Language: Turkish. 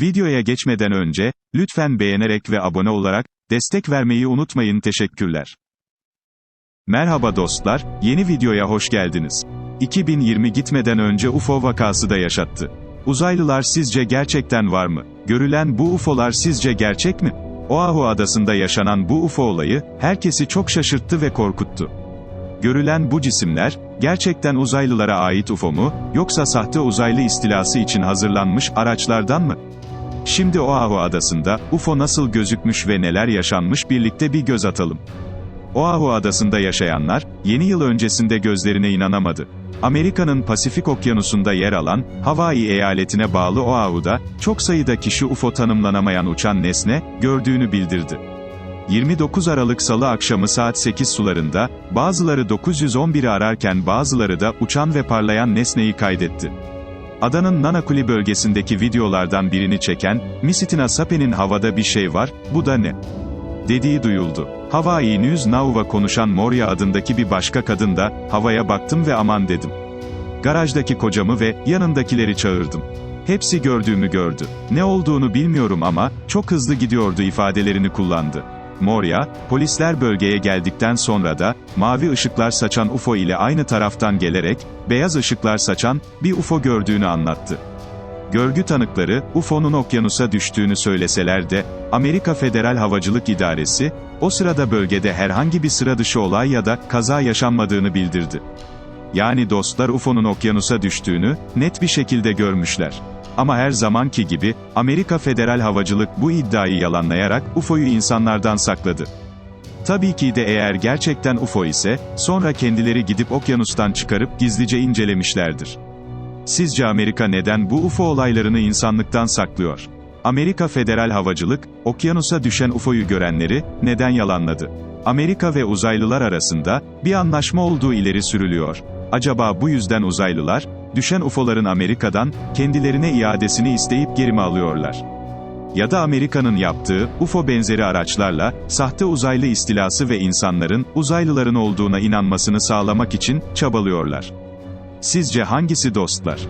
Videoya geçmeden önce, lütfen beğenerek ve abone olarak, destek vermeyi unutmayın teşekkürler. Merhaba dostlar, yeni videoya hoş geldiniz. 2020 gitmeden önce UFO vakası da yaşattı. Uzaylılar sizce gerçekten var mı? Görülen bu UFO'lar sizce gerçek mi? Oahu adasında yaşanan bu UFO olayı, herkesi çok şaşırttı ve korkuttu. Görülen bu cisimler, gerçekten uzaylılara ait UFO mu, yoksa sahte uzaylı istilası için hazırlanmış araçlardan mı? Şimdi Oahu adasında, UFO nasıl gözükmüş ve neler yaşanmış birlikte bir göz atalım. Oahu adasında yaşayanlar, yeni yıl öncesinde gözlerine inanamadı. Amerika'nın Pasifik Okyanusu'nda yer alan, Hawaii eyaletine bağlı Oahu'da, çok sayıda kişi UFO tanımlanamayan uçan nesne, gördüğünü bildirdi. 29 Aralık Salı akşamı saat 8 sularında, bazıları 911'i ararken bazıları da uçan ve parlayan nesneyi kaydetti. Adanın Nanakuli bölgesindeki videolardan birini çeken, Misitina Sape'nin havada bir şey var, bu da ne? dediği duyuldu. Hawaii News Now'va konuşan Moria adındaki bir başka kadın da, havaya baktım ve aman dedim. Garajdaki kocamı ve yanındakileri çağırdım. Hepsi gördüğümü gördü. Ne olduğunu bilmiyorum ama, çok hızlı gidiyordu ifadelerini kullandı. Moria, polisler bölgeye geldikten sonra da, mavi ışıklar saçan UFO ile aynı taraftan gelerek, beyaz ışıklar saçan, bir UFO gördüğünü anlattı. Görgü tanıkları, UFO'nun okyanusa düştüğünü söyleseler de, Amerika Federal Havacılık İdaresi, o sırada bölgede herhangi bir sıra dışı olay ya da kaza yaşanmadığını bildirdi. Yani dostlar UFO'nun okyanusa düştüğünü, net bir şekilde görmüşler. Ama her zamanki gibi, Amerika Federal Havacılık bu iddiayı yalanlayarak, UFO'yu insanlardan sakladı. Tabii ki de eğer gerçekten UFO ise, sonra kendileri gidip okyanustan çıkarıp gizlice incelemişlerdir. Sizce Amerika neden bu UFO olaylarını insanlıktan saklıyor? Amerika Federal Havacılık, okyanusa düşen UFO'yu görenleri, neden yalanladı? Amerika ve uzaylılar arasında, bir anlaşma olduğu ileri sürülüyor. Acaba bu yüzden uzaylılar, düşen UFO'ların Amerika'dan, kendilerine iadesini isteyip geri mi alıyorlar? Ya da Amerika'nın yaptığı, UFO benzeri araçlarla, sahte uzaylı istilası ve insanların, uzaylıların olduğuna inanmasını sağlamak için, çabalıyorlar. Sizce hangisi dostlar?